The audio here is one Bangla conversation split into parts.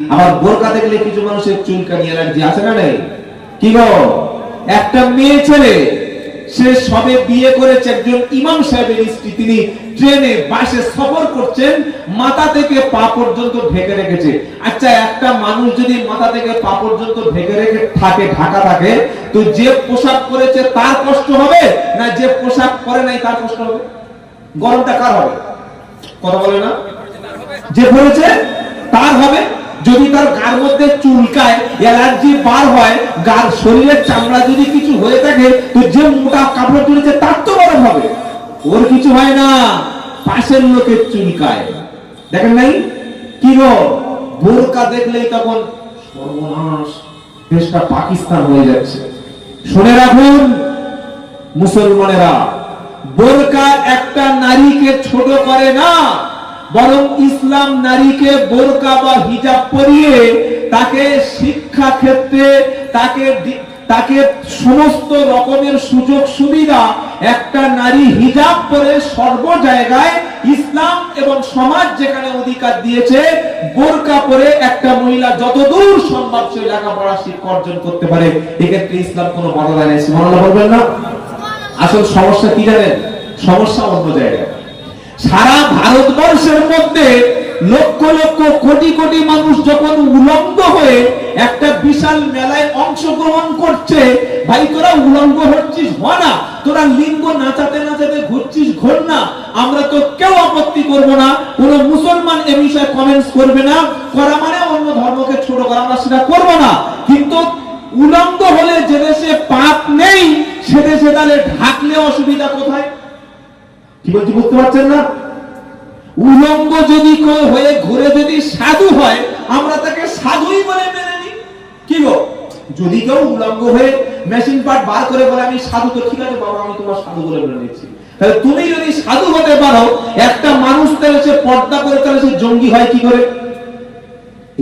আবার বোরকা দেখলে কিছু মানুষের চুলকানি অ্যালার্জি আছে না নেই? কি গো? একটা মেয়ে ছেলে, সে সবে বিয়ে করেছে একজন ইমাম সাহেবের স্ত্রী। তিনি ট্রেনে, বাসে সফর করছেন, মাথা থেকে পা পর্যন্ত ঢেকে রেখেছে। আচ্ছা একটা মানুষ যদি মাথা থেকে পা পর্যন্ত ঢেকে রেখে থাকে, ঢাকা থাকে, তো যে পোশাক পরেছে তার কষ্ট হবে না যে পোশাক পরে নাই তার কষ্ট হবে? গরমটা কার হবে? কথা বলে না? যে পড়েছে তার হবে? যদি তার গার মধ্যে চুলকায়, অ্যালার্জি বার হয়, গার শরীরের চামড়া যদি কিছু হয়ে থাকে, তো যে মোটা কাপড় তুলেছে তার তো গরম হবে। ওর কিছু হয় না। পাশের লোকের চুলকায়। দেখেন নাই? কি বোরকা দেখলেই তখন সর্বনাশ। দেশটা পাকিস্তান হয়ে যাচ্ছে। শুনে রাখুন, মুসলমানেরা, বোরকা একটা নারীকে ছোট করে না। বরং ইসলাম নারীকে বোরকা বা হিজাব পরিয়ে তাকে শিক্ষা ক্ষেত্রে তাকে তাকে সমস্ত রকমের সুযোগ সুবিধা একটা নারী হিজাব পরে সর্ব জায়গায় ইসলাম এবং সমাজ যেখানে অধিকার দিয়েছে, বোরকা পরে একটা মহিলা যতদূর সম্ভব সে লেখাপড়া শিক্ষা অর্জন করতে পারে। এক্ষেত্রে ইসলাম কোনো বাধা দেয় সুবহানাল্লাহ বলবেন না? আসল সমস্যা কি জানেন? সমস্যা অন্য জায়গায়। সারা ভারতবর্ষের মধ্যে লক্ষ লক্ষ কোটি কোটি মানুষ যখন উলঙ্গ হয়ে একটা বিশাল মেলায় অংশগ্রহণ করছে, ভাই তোরা উলঙ্গ হচ্ছিস, হ না। তোরা লিঙ্গ নাচাতে নাচাতে ঘুরছিস, ঘোর না। আমরা তো কেউ আপত্তি করব না। কোন মুসলমান এ বিষয়ে কমেন্টস করবে না। করা মানে অন্য ধর্মকে ছোট করা, আমরা সেটা করব না। কিন্তু উলঙ্গ হলে যে দেশে পাপ নেই, সে দেশে তাহলে ঢাকলে অসুবিধা কোথায়? কি বলছি, বুঝতে পারছেন না? উলঙ্গ যদি কেউ হয়ে ঘুরে যদি সাধু হয়, আমরা তাকে সাধুই বলে মেনে নিই। কি গো? যদি কেউ উলঙ্গ হয়ে মেশিন পার্ট বার করে বলে, আমি সাধু, তো ঠিক আছে, বাবা, আমি তোমার সাধু বলে মেনে নিচ্ছি। তাহলে তুমি যদি সাধু হতে পারো, একটা মানুষ তাহলে সে পর্দা করে তাহলে সে জঙ্গি হয় কি করে?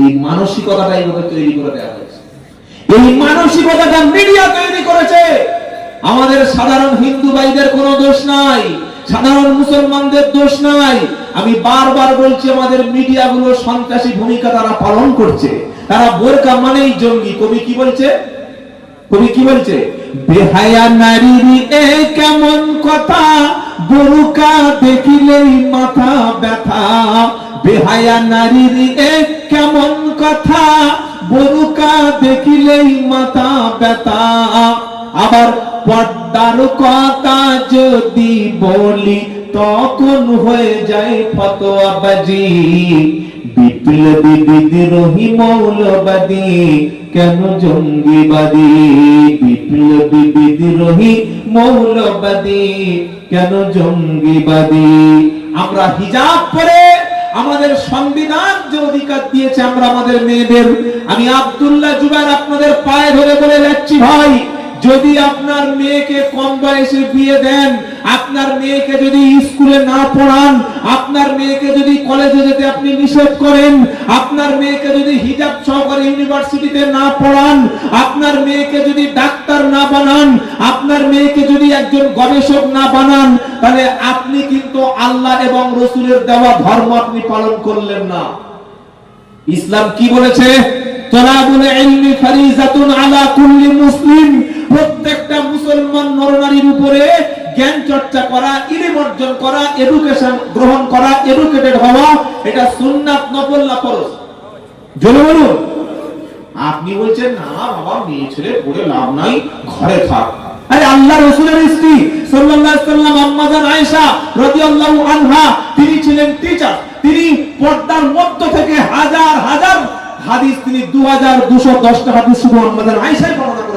এই মানসিকতাটা আমাদের তৈরি করে দেওয়া হয়েছে। এই মানসিকতাটা মিডিয়া তৈরি করেছে। আমাদের সাধারণ হিন্দু ভাইদের কোনো দোষ নাই। সাধারণ মুসলমানদের দোষ নাই। আমি বারবার বলছি, আমাদের মিডিয়াগুলো সন্ত্রাসী ভূমিকা তারা পালন করছে। তারা বোরকা মানেই জঙ্গি। কবি কি বলছে? কবি কি বলছে? বেহায়া নারীর এ কেমন কথা? বোরকা দেখিলেই মাথা ব্যথা। বেহায়া নারীর এ কেমন কথা? বোরকা দেখিলেই মাথা ব্যথা। আবার পর্দার কথা যদি বলি, তখন হয়ে যায় ফতোয়াবাজি বিপ্লবী বিদ্রোহী মৌলবাদী, কেন জঙ্গিবাদী? বিপ্লবী বিদ্রোহী মৌলবাদী, কেন জঙ্গিবাদী? আমরা হিজাব পরে আমাদের সংবিধান যে অধিকার দিয়েছে আমরা আমাদের মেয়েদের। আমি আব্দুল্লাহ জুবার আপনাদের পায়ে ধরে বলে যাচ্ছি, ভাই যদি আপনার মেয়েকে কম বয়সে বিয়ে দেন, আপনার মেয়েকে যদি স্কুলে না পড়ান, আপনার মেয়েকে যদি কলেজে যেতে আপনি নিষেধ করেন, আপনার মেয়েকে যদি হিজাব সহকারে ইউনিভার্সিটিতে না পড়ান, আপনার মেয়েকে যদি ডাক্তার না বানান, আপনার মেয়েকে যদি একজন গবেষক না বানান, তাহলে আপনি কিন্তু আল্লাহ এবং রসুলের দেওয়া ধর্ম আপনি পালন করলেন না। ইসলাম কি বলেছে? তলাবুল ইলমি ফারিজাতুন আলা কুল্লি মুসলিম। প্রত্যেকটা মুসলমান নরনারীর উপরে জ্ঞান চর্চা করা, ইলম অর্জন করা এডুকেশন গ্রহণ করা এডুকেটেড হওয়া, এটা সুন্নাত নফল না জোরে বলুন। আপনি বলছেন, না, বাবা, মেয়ে, ছেলে পড়ে লাভ নাই, ঘরে থাক। আরে আল্লাহ রসুলের স্ত্রী, সাল্লাল্লাহু সাল্লাম আম্মাজান আয়েশা রাদিয়াল্লাহু আনহা, তিনি ছিলেন টিচার তিনি পর্দার মধ্য থেকে হাজার হাজার হাদিস তিনি 2210টা হাদিস শুধু আম্মাজান আয়েশাই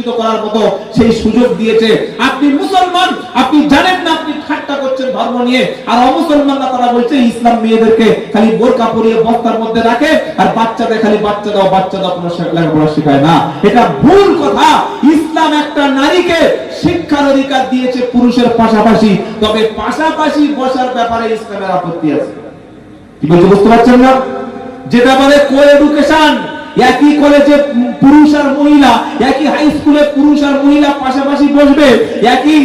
শিক্ষিত করার মতো সেই সুযোগ দিয়েছে। আপনি মুসলমান, আপনি জানেন না, আপনি ঠাট্টা করছেন ধর্ম নিয়ে। আর অমুসলমানরা তারা বলছে, ইসলাম মেয়েদেরকে খালি বোরকা পরিয়ে বস্তার মধ্যে রাখে, আর বাচ্চাদের খালি বাচ্চা দাও বাচ্চা দাও, কোনো লেখাপড়া শেখায় না। এটা ভুল কথা। ইসলাম একটা নারীকে শিক্ষার অধিকার দিয়েছে পুরুষের পাশাপাশি। তবে পাশাপাশি বসার ব্যাপারে ইসলামের আপত্তি আছে। কি বলতে বুঝতে পারছেন না? যেটা বলে কো এডুকেশন একই কলেজে পুরুষ আর মহিলা, একই হাই স্কুলে পুরুষ আর মহিলা পাশাপাশি বসবে, একই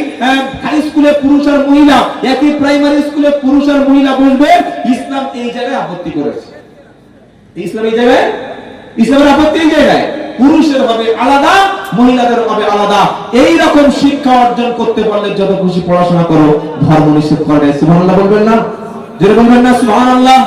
হাই স্কুলে পুরুষ আর মহিলা, একই প্রাইমারি স্কুলে পুরুষ আর মহিলা বসবে, ইসলাম এই জায়গায় আপত্তি করেছে। ইসলাম এই জায়গায়? ইসলামের আপত্তি এই জায়গায়? পুরুষের হবে আলাদা, মহিলাদের হবে আলাদা। এই রকম শিক্ষা অর্জন করতে পারলে যত খুশি পড়াশোনা করো, ধর্ম নিষেধ করে সুবহানাল্লাহ বলবেন না? যেটা বলবেন না? সুবহানাল্লাহ।